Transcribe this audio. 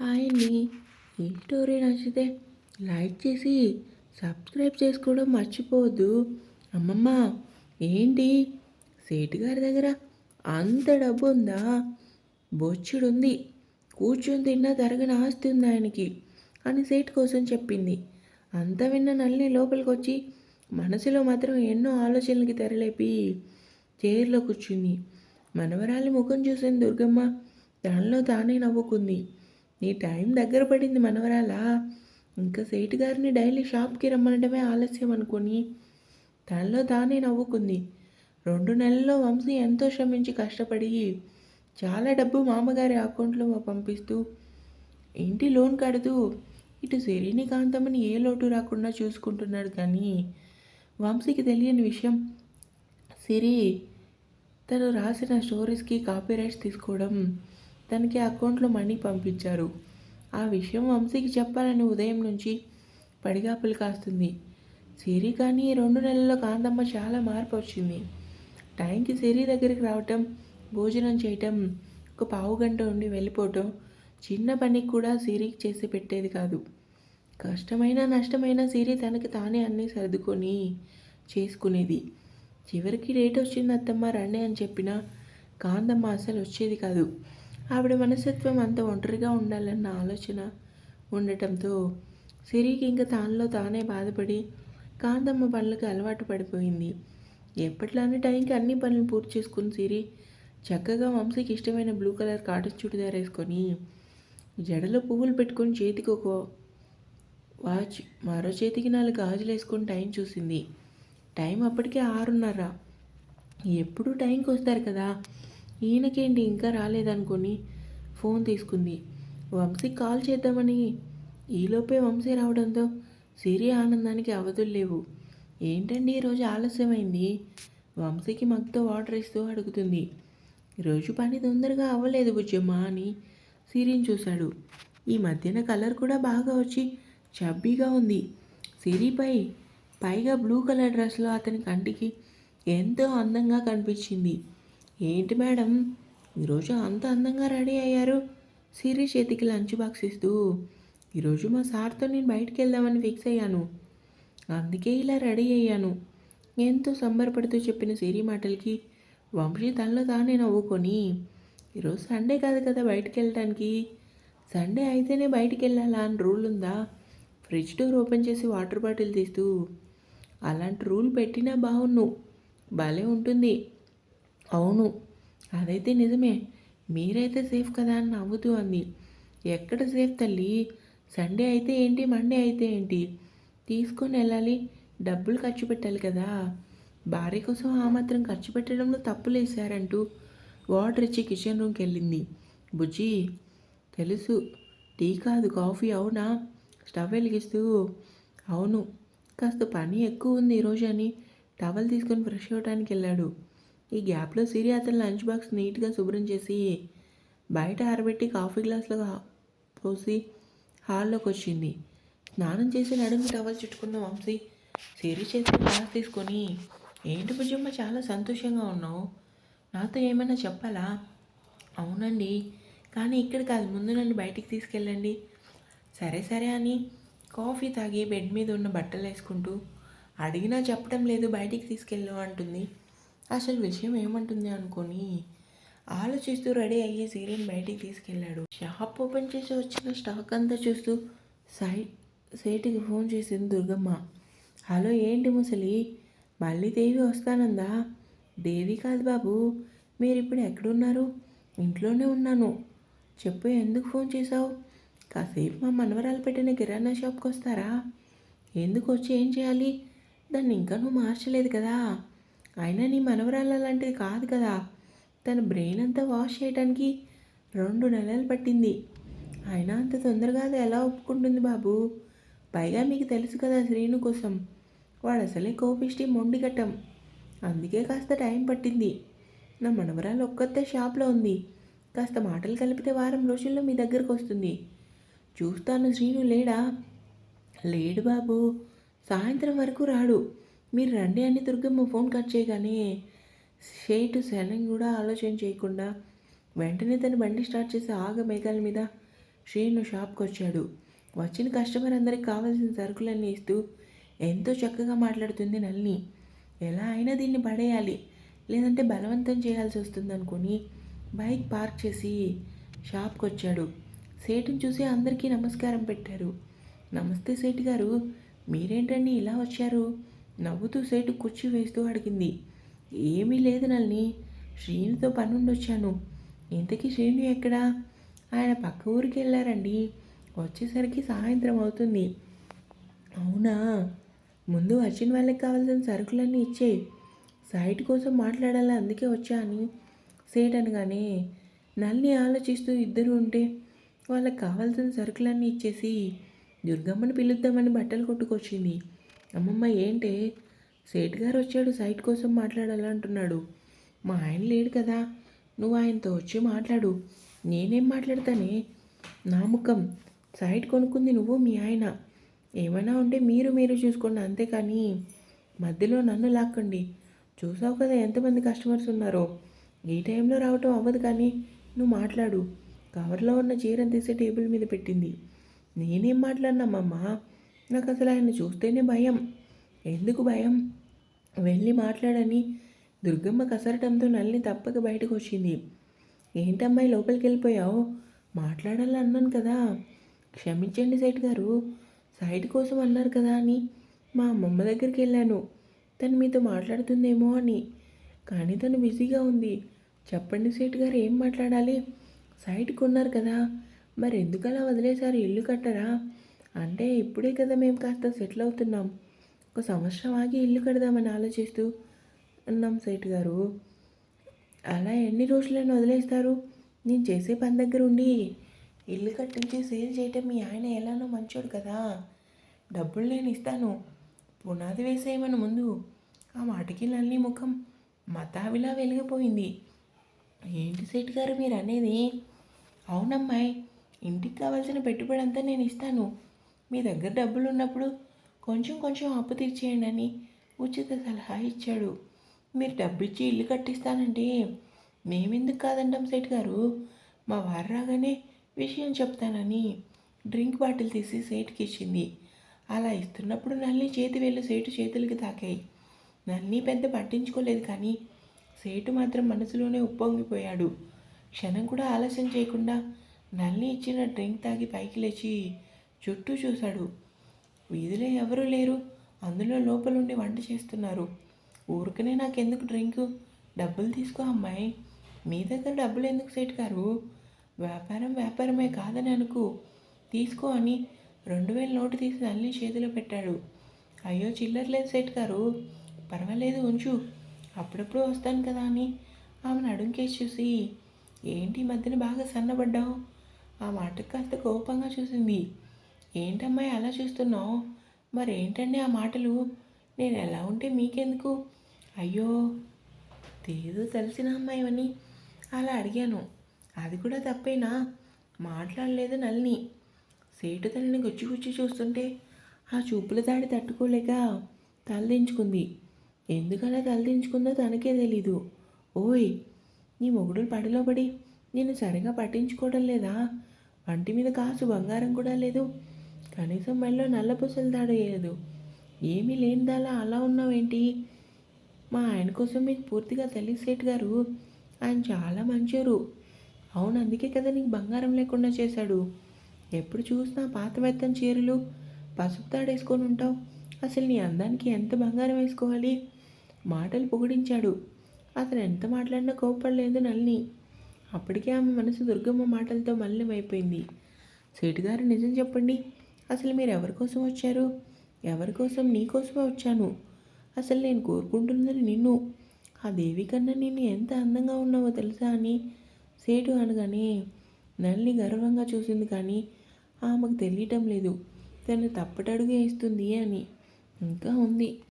Hi అండి ఈ story నచ్చితే లైక్ చేసి సబ్స్క్రైబ్ చేసుకోవడం మర్చిపోవద్దు. అమ్మమ్మ ఏంటి? సేటు గారి దగ్గర అంత డబ్బు ఉందా బొచ్చుడుంది. కూర్చొని తిన్నా తరగని ఆస్తి ఉంది ఆయనకి అని సేటు కోసం చెప్పింది. అంత విన్న నల్లి లోపలికి వచ్చి మనసులో మాత్రం ఎన్నో ఆలోచనలకి తెరలేపి చైర్లో కూర్చుంది. మనవరాలి ముఖం చూసిన దుర్గమ్మ దానిలో తానే నవ్వుకుంది. నీ టైం దగ్గర పడింది మనవరాలా. ఇంకా సేటు గారిని డైలీ షాప్కి రమ్మనడమే ఆలస్యం అనుకొని తనలో తానే నవ్వుకుంది. రెండు నెలల్లో వంశీ ఎంతో శ్రమించి కష్టపడి చాలా డబ్బు మామగారి అకౌంట్లో పంపిస్తూ ఇంటి లోన్ కడుతూ ఇటు సిరిని కాంతమని ఏ లోటు రాకుండా చూసుకుంటున్నాడు కానీ వంశీకి తెలియని విషయం. సిరి తను రాసిన స్టోరీస్కి కాపీరైట్స్ తీసుకోవడం తనకి అకౌంట్లో మనీ పంపించారు. ఆ విషయం వంశీకి చెప్పాలని ఉదయం నుంచి పడిగాపులు కాస్తుంది. సిరి కానీ రెండు నెలల్లో కాంతమ్మ చాలా మార్పు వచ్చింది. టైంకి సిరి దగ్గరికి రావటం భోజనం చేయటం ఒక పావు గంట ఉండి వెళ్ళిపోవటం చిన్న పనికి కూడా సిరికి చేసి పెట్టేది కాదు. కష్టమైన నష్టమైన సిరి తనకి తానే అన్నీ సర్దుకొని చేసుకునేది. చివరికి డేట్ వచ్చింది అత్తమ్మ రండి అని చెప్పినా కాంతమ్మ అసలు వచ్చేది కాదు. ఆవిడ మనస్తత్వం అంత ఒంటరిగా ఉండాలన్న ఆలోచన ఉండటంతో సిరికి ఇంకా తానులో తానే బాధపడి కాంతమ్మ పనులకు అలవాటు పడిపోయింది. ఎప్పట్లానే టైంకి అన్ని పనులు పూర్తి చేసుకుని సిరి చక్కగా వంశీకి ఇష్టమైన బ్లూ కలర్ కాటన్ చుడిదార్ వేసుకొని జడలో పువ్వులు పెట్టుకొని చేతికి ఒక వాచ్ మరో చేతికి నాలుగు గాజులు వేసుకొని టైం చూసింది. టైం అప్పటికే ఆరున్నర. ఎప్పుడు టైంకి వస్తారు కదా. ఈయనకేంటి ఇంకా రాలేదనుకొని ఫోన్ తీసుకుంది. వంశీకి కాల్ చేద్దామని. ఈలోపే వంశీ రావడంతో సిరి ఆనందానికి అవధులు లేవు. ఏంటండి ఈరోజు ఆలస్యమైంది? వంశీకి మగ్తో వాటర్ ఇస్తూ అడుగుతుంది. రోజు పని తొందరగా అవ్వలేదు బుజ్జమ్మ అని సిరిని చూశాడు. ఈ మధ్యన కలర్ కూడా బాగా వచ్చి చబ్బీగా ఉంది. సిరిపై పైగా బ్లూ కలర్ డ్రెస్లో అతని కంటికి ఎంతో అందంగా కనిపించింది. ఏంటి మేడం? ఈరోజు అంత అందంగా రెడీ అయ్యారు. సిరి చేతికి లంచ్ బాక్స్ ఇస్తూ ఈరోజు మా సార్తో నేను బయటికి వెళ్దామని ఫిక్స్ అయ్యాను. అందుకే ఇలా రెడీ అయ్యాను. ఎంతో సంబరపడుతూ చెప్పిన సిరి మాటలకి వంశీ తనలో తానే నవ్వుకొని ఈరోజు సండే కాదు కదా బయటికి వెళ్ళడానికి సండే అయితేనే బయటికి వెళ్ళాలా అని రూల్ ఉందా? ఫ్రిడ్జ్ డోర్ ఓపెన్ చేసి వాటర్ బాటిల్ తీస్తూ అలాంటి రూల్ పెట్టినా బాగున్ను. భలే ఉంటుంది. అవును అదైతే నిజమే. మీరైతే సేఫ్ కదా అని నవ్వుతూ అంది. ఎక్కడ సేఫ్ తల్లి? సండే అయితే ఏంటి? మండే అయితే ఏంటి? తీసుకొని వెళ్ళాలి. డబ్బులు ఖర్చు పెట్టాలి కదా. భార్య కోసం ఆ మాత్రం ఖర్చు పెట్టడంలో తప్పులు వేశారంటూ వాటర్ ఇచ్చి కిచెన్ రూమ్కి వెళ్ళింది. బుజ్జి తెలుసు టీ కాదు కాఫీ అవునా? స్టవ్ వెలిగిస్తూ అవును కాస్త పని ఎక్కువ ఉంది ఈరోజు అని టవల్ తీసుకొని ఫ్రెష్ అవ్వడానికి వెళ్ళాడు. ఈ గ్యాప్లో సిరి అతని లంచ్ బాక్స్ నీట్గా శుభ్రం చేసి బయట ఆరబెట్టి కాఫీ గ్లాస్లో పోసి హాల్లోకి వచ్చింది స్నానం చేసి నడుము టవల్ చుట్టుకున్న వంశీ సిరి చేసి గ్లాస్ తీసుకొని ఏంటి భుజమ్మ చాలా సంతోషంగా ఉన్నావు. నాతో ఏమైనా చెప్పాలా? అవునండి కానీ ఇక్కడ కాదు ముందు నన్ను బయటికి తీసుకెళ్ళండి. సరే సరే అని కాఫీ తాగి బెడ్ మీద ఉన్న బట్టలు వేసుకుంటూ అడిగినా చెప్పడం లేదు బయటికి తీసుకెళ్ళు అంటుంది. అసలు విషయం ఏమంటుంది అనుకొని ఆలోచిస్తూ రెడీ అయ్యి సీరియల్ బయటికి తీసుకెళ్ళాడు. షాప్ ఓపెన్ చేసి వచ్చిన స్టాక్ అంతా చూస్తూ సై సైట్కి ఫోన్ చేసింది దుర్గమ్మ. హలో ఏంటి ముసలి? మళ్ళీ దేవి వస్తానందా? దేవి కాదు బాబు. మీరు ఇప్పుడు ఎక్కడున్నారు? ఇంట్లోనే ఉన్నాను. చెప్పు ఎందుకు ఫోన్ చేసావు కాసేపు మా మనవరాలు పెట్టిన కిరాణా షాప్కి వస్తారా? ఎందుకు వచ్చి ఏం చేయాలి? దాన్ని ఇంకా నువ్వు మార్చలేదు కదా. అయినా నీ మనవరాళ్ళ అలాంటిది కాదు కదా. తన బ్రెయిన్ అంతా వాష్ చేయడానికి రెండు నెలలు పట్టింది. అయినా అంత తొందరగా అది ఎలా ఒప్పుకుంటుంది బాబు? పైగా మీకు తెలుసు కదా శ్రీను కోసం. వాడు అసలే కోపిష్టి మొండి గట్టం అందుకే కాస్త టైం పట్టింది. నా మనవరాలు ఒక్కతే షాప్లో ఉంది. కాస్త మాటలు కలిపితే వారం రోజుల్లో మీ దగ్గరకు వస్తుంది. చూస్తాను శ్రీను లేడా? లేడు బాబు. సాయంత్రం వరకు రాడు. మీరు రండి అని దుర్గమ్మ ఫోన్ కట్ చేయగానే షేటు శనం కూడా ఆలోచన చేయకుండా వెంటనే తన బండి స్టార్ట్ చేసి ఆగ మేఘాల మీద. శ్రీను షాప్కి వచ్చాడు. వచ్చిన కస్టమర్ అందరికి కావాల్సిన సరుకులన్నీ ఇస్తూ ఎంతో చక్కగా మాట్లాడుతుంది నల్ని ఎలా అయినా దీన్ని పడేయాలి. లేదంటే బలవంతం చేయాల్సి వస్తుంది అనుకుని బైక్ పార్క్ చేసి షాప్కి వచ్చాడు. సేటుని చూసి అందరికీ నమస్కారం పెట్టారు. నమస్తే సేటు గారు మీరేంటండి ఇలా వచ్చారు? నవ్వుతూ సేటు కుర్చీ వేస్తూ అడిగింది. ఏమీ లేదు నల్ని శ్రీనుతో పనుండి వచ్చాను ఇంతకీ శ్రీను ఎక్కడా? ఆయన పక్క ఊరికి వెళ్ళారండి వచ్చేసరికి సాయంత్రం అవుతుంది. అవునా? ముందు వచ్చిన వాళ్ళకి కావాల్సిన సరుకులన్నీ ఇచ్చేయి సైట్ కోసం మాట్లాడాలి అందుకే వచ్చా అని సేట్ అనగానే నల్ని ఆలోచిస్తూ ఇద్దరు ఉంటే వాళ్ళకి కావాల్సిన సరుకులన్నీ ఇచ్చేసి దుర్గమ్మని పిలుద్దామని బట్టలు కొట్టుకొచ్చింది. అమ్మమ్మ ఏంటే? సేట్ గారు వచ్చాడు సైట్ కోసం మాట్లాడాలంటున్నాడు. మా ఆయన లేడు కదా. నువ్వు ఆయనతో వచ్చి మాట్లాడు. నేనేం మాట్లాడతానే? నా ముఖం. సైట్ కొనుక్కుంది నువ్వు మీ ఆయన. ఏమైనా ఉంటే మీరు మీరు చూసుకోండి అంతేకాని మధ్యలో నన్ను లాక్కండి. చూసావు కదా ఎంతమంది కస్టమర్స్ ఉన్నారో. ఈ టైంలో రావటం అవ్వదు కానీ నువ్వు మాట్లాడు. కవర్లో ఉన్న చీరను తీసి టేబుల్ మీద పెట్టింది. నేనేం మాట్లాడినామమ్మా నాకు అసలు ఆయన చూస్తేనే భయం. ఎందుకు భయం? వెళ్ళి మాట్లాడని. దుర్గమ్మ కసరటంతో నల్లి తప్పక బయటకు వచ్చింది ఏంటమ్మాయి లోపలికి వెళ్ళిపోయావు మాట్లాడాలని అన్నాను కదా. క్షమించండి సైట్ గారు. సైట్ కోసం అన్నారు కదా అని మా అమ్మమ్మ దగ్గరికి వెళ్ళాను తను మీతో మాట్లాడుతుందేమో అని. కానీ తను బిజీగా ఉంది. చెప్పండి సేట్ గారు ఏం మాట్లాడాలి? సైట్ కొన్నారు కదా. మరి ఎందుకలా వదిలేశారు? ఇల్లు కట్టరా? అంటే ఇప్పుడే కదా మేము కాస్త సెటిల్ అవుతున్నాం. ఒక సంవత్సరం ఆగి ఇల్లు కడదామని ఆలోచిస్తూ అన్నాం సేట్ గారు. అలా ఎన్ని రోజులను వదిలేస్తారు? నేను చేసే పని దగ్గర ఉండి ఇల్లు కట్టించి సేల్ చేయటం మీ ఆయన ఎలానో మంచోడు కదా. డబ్బులు నేను ఇస్తాను. పునాది వేసేయమని ముందు. ఆ మాటకి నల్లి ముఖం మతావిలా వెలిగిపోయింది. ఏంటి సెట్ గారు మీరు అనేది? అవునమ్మాయి ఇంటికి కావాల్సిన పెట్టుబడి అంతా నేను ఇస్తాను. మీ దగ్గర డబ్బులు ఉన్నప్పుడు కొంచెం కొంచెం అప్పు తీర్చేయండి అని ఉచిత సలహా ఇచ్చాడు. మీరు డబ్బు ఇచ్చి ఇల్లు కట్టిస్తానంటే మేమెందుకు కాదంటాం సెట్ గారు? మా వారు రాగానే విషయం చెప్తానని డ్రింక్ బాటిల్ తీసి సేటుకి ఇచ్చింది. అలా ఇస్తున్నప్పుడు నల్లి చేతి వేళ్ళు సేటు చేతులకి తాకాయి. నల్లి పెద్ద పట్టించుకోలేదు కానీ సేటు మాత్రం మనసులోనే ఉప్పొంగిపోయాడు. క్షణం కూడా ఆలస్యం చేయకుండా నల్లి ఇచ్చిన డ్రింక్ తాగి పైకి లేచి చుట్టూ చూశాడు. వీధిలో ఎవరూ లేరు. అందులో లోపలుండి వంట చేస్తున్నారు. ఊరికనే నాకెందుకు డ్రింకు? డబ్బులు తీసుకో అమ్మాయి. మీ దగ్గర డబ్బులు ఎందుకు సెట్ గారు? వ్యాపారం వ్యాపారమే కాదని అనుకు. తీసుకో అని రెండు వేల నోటు తీసి అన్ని చేతిలో పెట్టాడు. అయ్యో చిల్లర లేదు సెట్ గారు. పర్వాలేదు ఉంచు. అప్పుడప్పుడు వస్తాను కదా అని ఆమెను అడుంకేసి చూసి ఏంటి ఈ మధ్యన బాగా సన్నబడ్డావు? ఆ మాటకు కాస్త కోపంగా చూసింది. ఏంటమ్మాయి అలా చూస్తున్నావు? మరేంటండి ఆ మాటలు? నేను ఎలా ఉంటే మీకెందుకు? అయ్యో ఏదో తెలిసిన అమ్మాయివని అలా అడిగాను. అది కూడా తప్పేనా? మాట్లాడలేదు నల్ని సేటు తనని గుచ్చి గుచ్చి చూస్తుంటే ఆ చూపుల దాడి తట్టుకోలేక తలదించుకుంది ఎందుకలా తలదించుకుందో తనకే తెలీదు. ఓయ్ నీ మొగుడులు పడిలో పడి నేను సరిగా పట్టించుకోవడం లేదా? వంటి మీద కాసు బంగారం కూడా లేదు. కనీసం మెళ్ళో నల్ల పుసలు దాడలేదు ఏమీ లేనిదాలా అలా ఉన్నావేంటి? మా ఆయన కోసం మీకు పూర్తిగా తెలిసేట్ గారు. ఆయన చాలా మంచోరు. అవును అందుకే కదా నీకు బంగారం లేకుండా చేశాడు. ఎప్పుడు చూసినా పాత మెత్తని చీరలు పసుపు తాడేసుకొని ఉంటావు. అసలు నీ అందానికి ఎంత బంగారం వేసుకోవాలి? మాటలు పొగిడించాడు. అతను ఎంత మాట్లాడినా కోపడలేదు నల్ని అప్పటికే ఆమె మనసు దుర్గమ్మ మాటలతో మలినమైపోయింది. సేటుగారు నిజం చెప్పండి. అసలు మీరు ఎవరి కోసం వచ్చారు? ఎవరి కోసం నీ కోసమే వచ్చాను? అసలు నేను కోరుకుంటున్నది నిన్ను. ఆ దేవి కన్నా నిన్ను ఎంత అందంగా ఉన్నావో తెలుసా అని సేటు అనగానే నల్ని గర్వంగా చూసింది కానీ ఆమెకు తెలియటం లేదు. తను తప్పటడుగు వేస్తుంది అని ఇంకా ఉంది.